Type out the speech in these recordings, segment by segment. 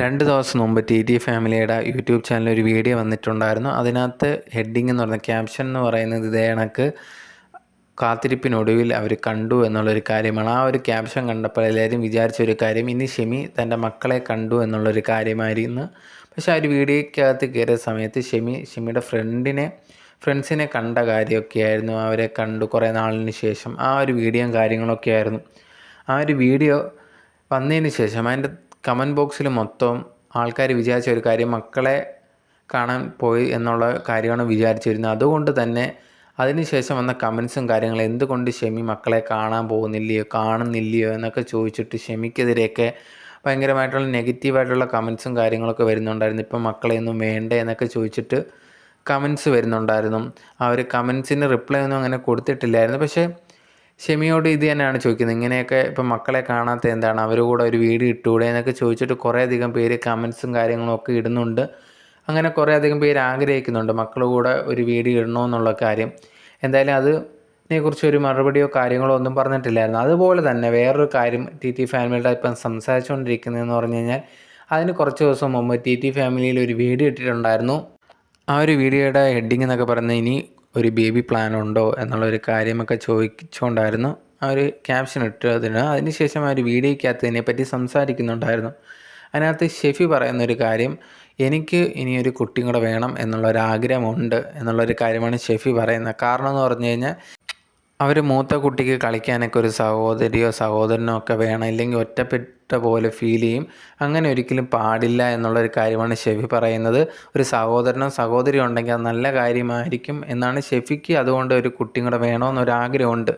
രണ്ട് ദിവസം മുമ്പ് ടി ടി ഫാമിലിയുടെ യൂട്യൂബ് ചാനലിൽ ഒരു വീഡിയോ വന്നിട്ടുണ്ടായിരുന്നു. അതിനകത്ത് ഹെഡിങ് എന്ന് പറയുന്ന ക്യാപ്ഷൻ എന്ന് പറയുന്നത് ഇതേ കണക്ക്. കാത്തിരിപ്പിനൊടുവിൽ അവർ കണ്ടു എന്നുള്ളൊരു കാര്യമാണ്. ആ ഒരു ക്യാപ്ഷൻ കണ്ടപ്പോൾ എല്ലാവരും വിചാരിച്ച ഒരു കാര്യം ഇനി ഷെമി തന്റെ മക്കളെ കണ്ടു എന്നുള്ളൊരു കാര്യമായിരുന്നു. പക്ഷേ ആ ഒരു വീഡിയോയ്ക്കകത്ത് കയറിയ സമയത്ത് ഷെമി ഷെമിയുടെ ഫ്രണ്ടിനെ ഫ്രണ്ട്സിനെ കണ്ട കാര്യമൊക്കെയായിരുന്നു. അവരെ കണ്ടു കുറേ നാളിന് ശേഷം. ആ ഒരു വീഡിയോയും കാര്യങ്ങളൊക്കെ ആയിരുന്നു ആ ഒരു വീഡിയോ വന്നതിന് ശേഷം അതിന്റെ കമന്റ് ബോക്സിൽ മൊത്തം ആൾക്കാർ വിചാരിച്ച ഒരു കാര്യം മക്കളെ കാണാൻ പോയി എന്നുള്ള കാര്യമാണ് വിചാരിച്ചിരുന്നത്. അതുകൊണ്ട് തന്നെ അതിനുശേഷം വന്ന കമൻസും കാര്യങ്ങളും എന്തുകൊണ്ട് ഷെമി മക്കളെ കാണാൻ പോകുന്നില്ലയോ കാണുന്നില്ലയോ എന്നൊക്കെ ചോദിച്ചിട്ട് ഷെമിക്കെതിരെയൊക്കെ ഭയങ്കരമായിട്ടുള്ള നെഗറ്റീവായിട്ടുള്ള കമൻസും കാര്യങ്ങളൊക്കെ വരുന്നുണ്ടായിരുന്നു. ഇപ്പം മക്കളെ ഒന്നും വേണ്ടേ എന്നൊക്കെ ചോദിച്ചിട്ട് കമൻസ് വരുന്നുണ്ടായിരുന്നു. ഒരു കമൻസിന് റിപ്ലൈ ഒന്നും അങ്ങനെ കൊടുത്തിട്ടില്ലായിരുന്നു. പക്ഷേ ഷെമിയോട് ഇത് തന്നെയാണ് ചോദിക്കുന്നത്. ഇങ്ങനെയൊക്കെ ഇപ്പം മക്കളെ കാണാത്ത എന്താണ്? അവർ കൂടെ ഒരു വീഡിയോ ഇട്ടുകൂടെ എന്നൊക്കെ ചോദിച്ചിട്ട് കുറേയധികം പേര് കമൻസും കാര്യങ്ങളും ഒക്കെ ഇടുന്നുണ്ട്. അങ്ങനെ കുറേയധികം പേര് ആഗ്രഹിക്കുന്നുണ്ട് മക്കൾ കൂടെ ഒരു വീഡിയോ ഇടണമെന്നുള്ള കാര്യം. എന്തായാലും അതിനെക്കുറിച്ച് ഒരു മറുപടിയോ കാര്യങ്ങളോ ഒന്നും പറഞ്ഞിട്ടില്ലായിരുന്നു. അതുപോലെ തന്നെ വേറൊരു കാര്യം ടി ടി ഫാമിലിയുടെ ഇപ്പം സംസാരിച്ചുകൊണ്ടിരിക്കുന്നതെന്ന് പറഞ്ഞു കഴിഞ്ഞാൽ അതിന് കുറച്ച് ദിവസം മുമ്പ് ടി ടി ഫാമിലിയിൽ ഒരു വീഡിയോ ഇട്ടിട്ടുണ്ടായിരുന്നു. ആ ഒരു വീഡിയോയുടെ ഹെഡിങ് എന്നൊക്കെ പറയുന്നത് ഇനി ഒരു ബേബി പ്ലാൻ ഉണ്ടോ എന്നുള്ളൊരു കാര്യമൊക്കെ ചോദിച്ചുകൊണ്ടായിരുന്നു ആ ഒരു ക്യാപ്ഷൻ ഇട്ടതിന് അതിനുശേഷം ആ ഒരു വീഡിയോയ്ക്കകത്ത് ഇതിനെപ്പറ്റി സംസാരിക്കുന്നുണ്ടായിരുന്നു. അതിനകത്ത് ഷെഫി പറയുന്നൊരു കാര്യം എനിക്ക് ഇനിയൊരു കുട്ടിയും കൂടെ വേണം എന്നുള്ളൊരാഗ്രഹമുണ്ട് എന്നുള്ളൊരു കാര്യമാണ് ഷെഫി പറയുന്നത്. കാരണം എന്ന് പറഞ്ഞു കഴിഞ്ഞാൽ അവർ മൂത്ത കുട്ടിക്ക് കളിക്കാനൊക്കെ ഒരു സഹോദരിയോ സഹോദരനോ ഒക്കെ വേണം. ഇല്ലെങ്കിൽ ഒറ്റപ്പെട്ട പോലെ ഫീൽ ചെയ്യും. അങ്ങനെ ഒരിക്കലും പാടില്ല എന്നുള്ളൊരു കാര്യമാണ് ഷെഫി പറയുന്നത്. ഒരു സഹോദരനോ സഹോദരിയോ ഉണ്ടെങ്കിൽ അത് നല്ല കാര്യമായിരിക്കും എന്നാണ് ഷെഫിക്ക് അതുകൊണ്ട് ഒരു കുട്ടിയും കൂടെ വേണമെന്നൊരാഗ്രഹമുണ്ട്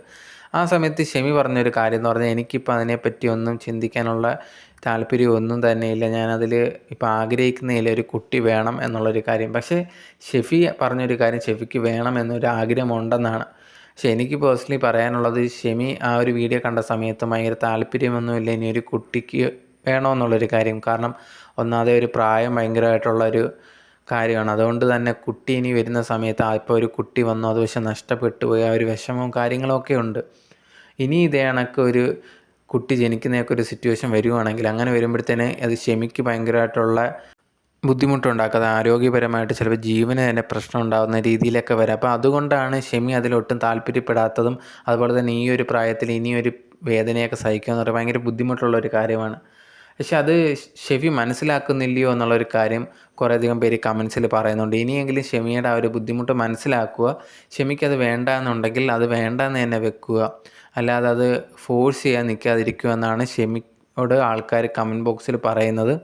ആ സമയത്ത് ഷെമി പറഞ്ഞൊരു കാര്യം എന്ന് പറഞ്ഞാൽ എനിക്കിപ്പോൾ അതിനെപ്പറ്റി ഒന്നും ചിന്തിക്കാനുള്ള താല്പര്യമൊന്നും തന്നെയില്ല ഞാനതിൽ ഇപ്പോൾ ആഗ്രഹിക്കുന്നതിൽ ഒരു കുട്ടി വേണം എന്നുള്ളൊരു കാര്യം. പക്ഷേ ഷെഫി പറഞ്ഞൊരു കാര്യം ഷെഫിക്ക് വേണം എന്നൊരു ആഗ്രഹമുണ്ടെന്നാണ്. പക്ഷെ എനിക്ക് പേഴ്സണലി പറയാനുള്ളത് ഷെമി ആ ഒരു വീഡിയോ കണ്ട സമയത്ത് ഭയങ്കര താല്പര്യമൊന്നുമില്ല. ഇനി ഒരു കുട്ടിക്ക് വേണമെന്നുള്ളൊരു കാര്യം. കാരണം ഒന്നാതെ ഒരു പ്രായം ഭയങ്കരമായിട്ടുള്ളൊരു കാര്യമാണ്. അതുകൊണ്ട് തന്നെ കുട്ടി ഇനി വരുന്ന സമയത്ത് ഇപ്പോൾ ഒരു കുട്ടി വന്നു അത് പക്ഷെ നഷ്ടപ്പെട്ടു പോയി ആ ഒരു വിഷമവും കാര്യങ്ങളൊക്കെ ഉണ്ട്. ഇനി ഇതേ കണക്ക് ഒരു കുട്ടി ജനിക്കുന്നതൊക്കെ ഒരു സിറ്റുവേഷൻ വരുവാണെങ്കിൽ അങ്ങനെ വരുമ്പോഴത്തേന് അത് ഷെമിക്ക് ഭയങ്കരമായിട്ടുള്ള ബുദ്ധിമുട്ടുണ്ടാക്കാതെ ആരോഗ്യപരമായിട്ട് ചിലപ്പോൾ ജീവന് തന്നെ പ്രശ്നം ഉണ്ടാകുന്ന രീതിയിലൊക്കെ വരാം. അപ്പോൾ അതുകൊണ്ടാണ് ഷെമി അതിലൊട്ടും താല്പര്യപ്പെടാത്തതും അതുപോലെ തന്നെ ഈ ഒരു പ്രായത്തിൽ ഇനിയൊരു വേദനയൊക്കെ സഹിക്കുക എന്ന് പറയുന്നത് ഭയങ്കര ബുദ്ധിമുട്ടുള്ള ഒരു കാര്യമാണ്. പക്ഷെ അത് ഷെഫി മനസ്സിലാക്കുന്നില്ലയോ എന്നുള്ളൊരു കാര്യം കുറേയധികം പേര് കമൻസിൽ പറയുന്നുണ്ട്. ഇനിയെങ്കിലും ഷെമിയുടെ ആ ഒരു ബുദ്ധിമുട്ട് മനസ്സിലാക്കുക. ഷെമിക്ക് അത് വേണ്ട എന്നുണ്ടെങ്കിൽ അത് വേണ്ട എന്ന് തന്നെ വെക്കുക. അല്ലാതെ അത് ഫോഴ്സ് ചെയ്യാൻ നിൽക്കാതിരിക്കുക എന്നാണ് ഷെമിയോട് ആൾക്കാർ കമന്റ് ബോക്സിൽ പറയുന്നത്.